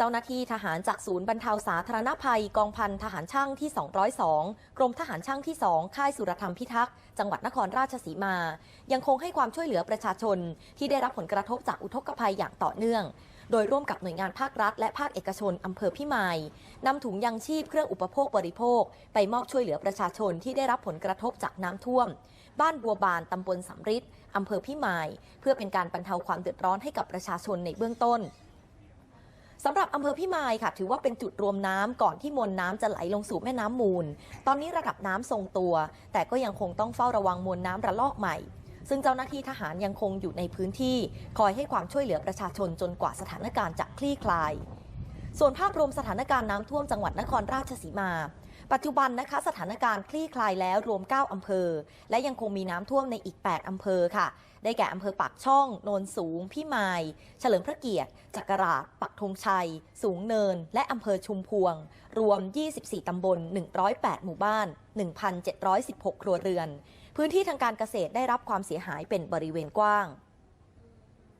เจ้าหน้าที่ทหารจากศูนย์บรรเทาสาธารณภัยกองพันทหารช่างที่ 202 กรมทหารช่างที่ 2 ค่ายสุรธรรมพิทักษ์ จังหวัดนครราชสีมา ยังคงให้ความช่วยเหลือประชาชน ที่ได้รับผลกระทบจากอุทกภัยอย่างต่อเนื่อง โดยร่วมกับหน่วยงานภาครัฐ และภาคเอกชนอำเภอพิมายนำถุงยังชีพเครื่องอุปโภคบริโภค ไปมอบช่วยเหลือประชาชนที่ได้รับผลกระทบจากน้ำท่วม บ้านบัวบานตำบลสำริดอำเภอพิมาย เพื่อเป็นการบรรเทาความเดือดร้อนให้กับประชาชนในเบื้องต้น สำหรับอำเภอพิมายค่ะ ถือว่าเป็นจุดรวมน้ำก่อนที่มวลน้ำจะไหลลงสู่แม่น้ำมูล ตอนนี้ระดับน้ำทรงตัว แต่ก็ยังคงต้องเฝ้าระวังมวลน้ำระลอกใหม่ ซึ่งเจ้าหน้าที่ทหารยังคงอยู่ในพื้นที่ คอยให้ความช่วยเหลือประชาชนจนกว่าสถานการณ์จะคลี่คลาย ส่วนภาพรวมสถานการณ์น้ำท่วมจังหวัดนครราชสีมา ปัจจุบันนะคะสถานการณ์คลี่คลายแล้วรวม 9 อำเภอ และยังคงมีน้ำท่วมในอีก 8 อำเภอค่ะ ได้แก่อำเภอปากช่อง โนนสูง พิมาย เฉลิมพระเกียรติ จักราชปักธงชัย สูงเนิน และอำเภอชุมพวง รวม 24 ตำบล 108 หมู่บ้าน 1,716 ครัวเรือน พื้นที่ทางการเกษตรได้รับความเสียหายเป็นบริเวณกว้าง